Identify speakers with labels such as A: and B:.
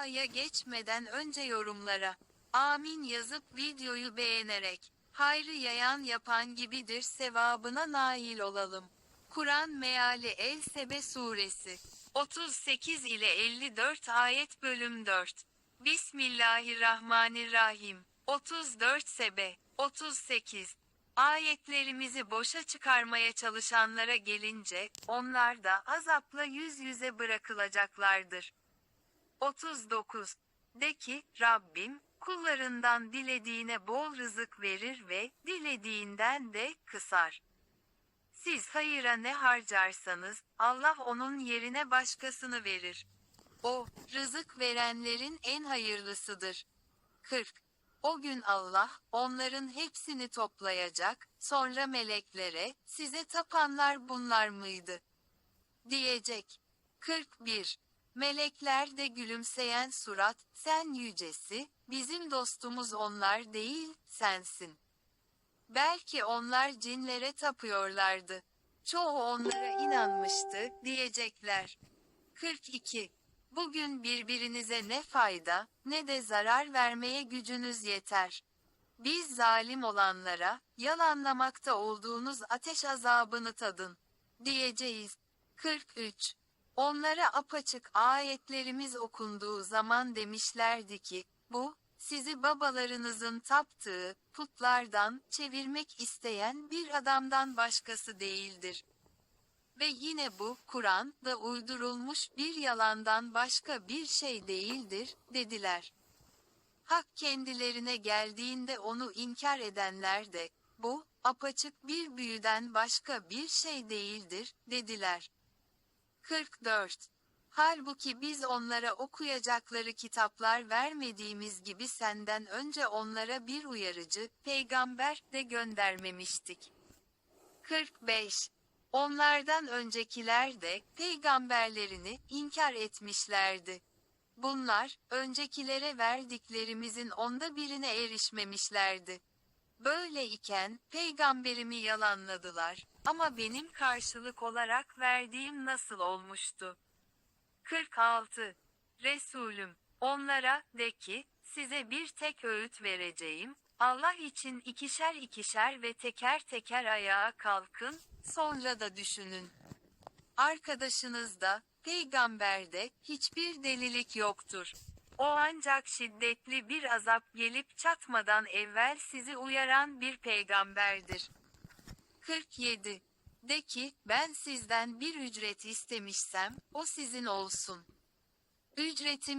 A: Duaya geçmeden önce yorumlara amin yazıp videoyu beğenerek hayrı yayan yapan gibidir sevabına nail olalım. Kur'an meali El-Sebe suresi 38 ile 54 ayet bölüm 4 Bismillahirrahmanirrahim 34 Sebe 38 Ayetlerimizi boşa çıkarmaya çalışanlara gelince, onlar da azapla yüz yüze bırakılacaklardır. 39. De ki, Rabbim, kullarından dilediğine bol rızık verir ve, dilediğinden de, kısar. Siz hayıra ne harcarsanız, Allah onun yerine başkasını verir. O, rızık verenlerin en hayırlısıdır. 40. O gün Allah, onların hepsini toplayacak, sonra meleklere, size tapanlar bunlar mıydı? Diyecek. 41. Melekler de gülümseyen surat, sen yücesi, bizim dostumuz onlar değil, sensin. Belki onlar cinlere tapıyorlardı. Çoğu onlara inanmıştı, diyecekler. 42. Bugün birbirinize ne fayda, ne de zarar vermeye gücünüz yeter. Biz zalim olanlara, yalanlamakta olduğunuz ateş azabını tadın. Diyeceğiz. 43. Onlara apaçık ayetlerimiz okunduğu zaman demişlerdi ki, bu, sizi babalarınızın taptığı, putlardan, çevirmek isteyen bir adamdan başkası değildir. Ve yine bu, Kur'an, da uydurulmuş bir yalandan başka bir şey değildir, dediler. Hak kendilerine geldiğinde onu inkar edenler de, bu, apaçık bir büyüden başka bir şey değildir, dediler. 44. Halbuki biz onlara okuyacakları kitaplar vermediğimiz gibi senden önce onlara bir uyarıcı, peygamber de göndermemiştik. 45. Onlardan öncekiler de peygamberlerini inkar etmişlerdi. Bunlar öncekilere verdiklerimizin onda birine erişmemişlerdi. Böyle iken peygamberimi yalanladılar ama benim karşılık olarak verdiğim nasıl olmuştu? 46. Resulüm onlara de ki size bir tek öğüt vereceğim. Allah için ikişer ikişer ve teker teker ayağa kalkın, sonra da düşünün. Arkadaşınızda, peygamberde, hiçbir delilik yoktur. O ancak şiddetli bir azap gelip çatmadan evvel sizi uyaran bir peygamberdir. 47. De ki, ben sizden bir ücret istemişsem, o sizin olsun. Ücretim